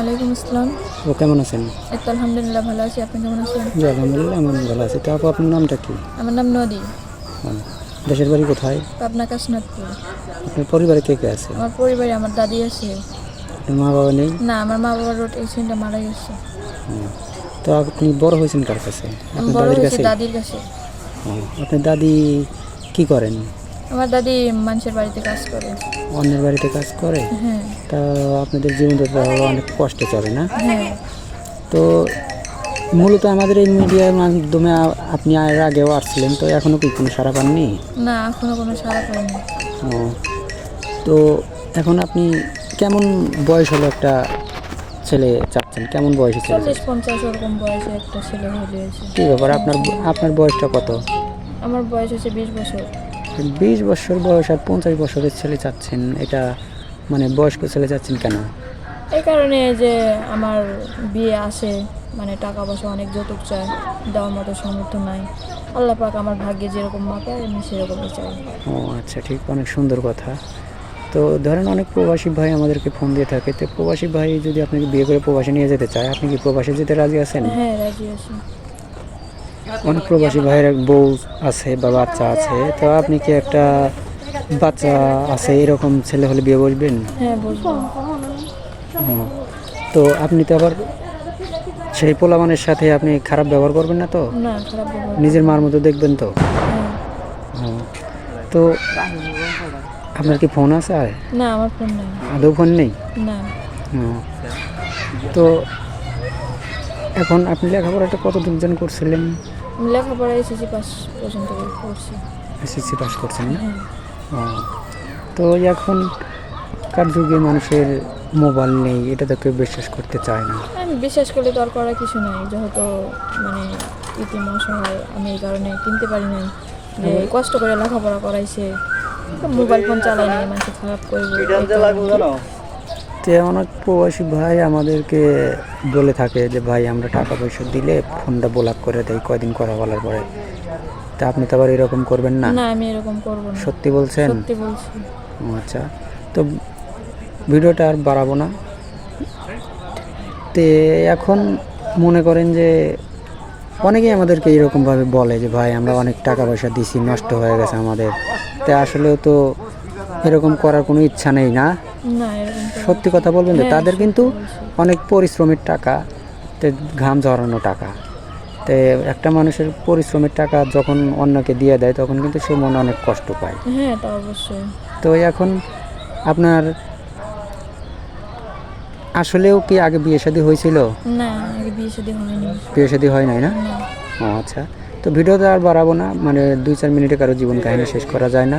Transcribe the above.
ওয়ালাইকুম আসসালাম। ও কেমন আছেন? এই তো আলহামদুলিল্লাহ ভালো আছি। আপনি কেমন আছেন? জি আলহামদুলিল্লাহ আমি ভালো আছি। তো আপু আপনার নামটা কি? আমার নাম নদী। দেশের বাড়ি কোথায়? পাবনা কাশনাথপুর। আপনার পরিবারে কে কে আছে? আমার পরিবারে আমার দাদি আছে। আপনার মা বাবা নেই? না আমার মা বাবার রোড অ্যাক্সিডেন্টে মারা গেছে। তো আপনি বড় হয়েছেন কার কাছে? আপনার দাদির কাছে দাদির কাছে। আপনার দাদি কি করেন? আমার দাদি মানুষের বাড়িতে কাজ করে। অন্যের বাড়িতে কাজ করে? হ্যাঁ। তা আপনাদের জীবন অনেক কষ্টে চলে না? হ্যাঁ। তো মূলত আমাদের এই মিডিয়ার মাধ্যমে আপনি এর আগেও আসছিলেন তো এখনও কি কোনো সারা পাননি? না এখনও কোনো সারা পাইনি। ও। তো এখন আপনি কেমন বয়স হলো একটা ছেলে চাচ্ছেন? কেমন বয়সী ছেলে? চল্লিশ পঞ্চাশ ওরকম বয়সে একটা ছেলে হয়েছে কী ব্যাপার? আপনার আপনার বয়সটা কত? আমার বয়স হচ্ছে বিশ বছর। বিশ বছর বয়স আর পঞ্চাশ বছরের ছেলে চাচ্ছেন এটা মানে বয়স্ক ছেলে চাচ্ছেন কেন? এই কারণে যে আমার বিয়ে আসে মানে টাকা পয়সা অনেক যৌতুক চায় দেওয়ার মতো সামর্থ্য নাই। আল্লাহ পাক আমার ভাগ্যে যেরকম মাপে আমি সেরকমই চাই। ও আচ্ছা ঠিক অনেক সুন্দর কথা। তো ধরেন অনেক প্রবাসী ভাই আমাদেরকে ফোন দিয়ে থাকে তো প্রবাসী ভাই যদি আপনাকে বিয়ে করে প্রবাসী নিয়ে যেতে চায় আপনি কি প্রবাসী যেতে রাজি আছেন? হ্যাঁ রাজি আছি। অনেক প্রবাসী ভাইয়ের এক বউ আছে বা বাচ্চা আছে তো আপনি কি একটা বাচ্চা আছে এরকম ছেলে হলে বিয়ে বসবেন? হ্যাঁ তো আপনি তো আবার সেই পোলামানের সাথে আপনি খারাপ ব্যবহার করবেন না তো? নিজের মার মতো দেখবেন তো? হ্যাঁ। তো আপনার কি ফোন আছে? আর না আমার ফোন নাই। আদৌ ফোন নেই? না। তো এখন আপনি লেখাপড়াটা কত দিন করছিলেন? আমি লেখাপড়া এসেছি পাস পর্যন্ত করছি। এসএসসি পাস করছেন? না হ্যাঁ তো এখন কার যুগে মানুষের মোবাইল নেই এটা তো কেউ বিশ্বাস করতে চায় না। আমি বিশ্বাস করলে তো আর করার কিছু নাই যেহেতু মানে ইতিম অসহায় আমি এই কারণে কিনতে পারি নাই যে কষ্ট করে লেখাপড়া করাইছে। মোবাইল ফোন চালাই নাই মানুষ খারাপ করব। তো অনেক প্রবাসী ভাই আমাদেরকে বলে থাকে যে ভাই আমরা টাকা পয়সা দিলে ফোনটা ব্লক করে দেয় কয়দিন কথা বলার পরে। তা আপনি তো আবার এরকম করবেন না? না আমি এরকম করব না। সত্যি বলছেন? সত্যি বলছি। ও আচ্ছা। তো ভিডিওটা আর বাড়াবো না। তে এখন মনে করেন যে অনেকেই আমাদেরকে এরকমভাবে বলে যে ভাই আমরা অনেক টাকা পয়সা দিছি নষ্ট হয়ে গেছে আমাদের। তে আসলেও তো এরকম করার কোনো ইচ্ছা নেই না? সত্যি কথা বলবেন তো হ্যাঁ, তাদের কিন্তু অনেক পরিশ্রমের টাকা তে ঘাম ঝরানো টাকা। তে একটা মানুষের পরিশ্রমের টাকা যখন অন্যকে দিয়ে দেয় তখন কিন্তু সে মনে অনেক কষ্ট পায়। হ্যাঁ তা অবশ্যই। তো এখন আপনার আসলেও কি আগে বিয়ে শাদী হয়েছিল? না আগে বিয়ে শাদী হয়নি। বিয়ে শাদী হয় নাই না? না। ও আচ্ছা। তো ভিডিওতে আর বাড়াবো না মানে দুই চার মিনিটে কারও জীবন কাহিনী শেষ করা যায় না।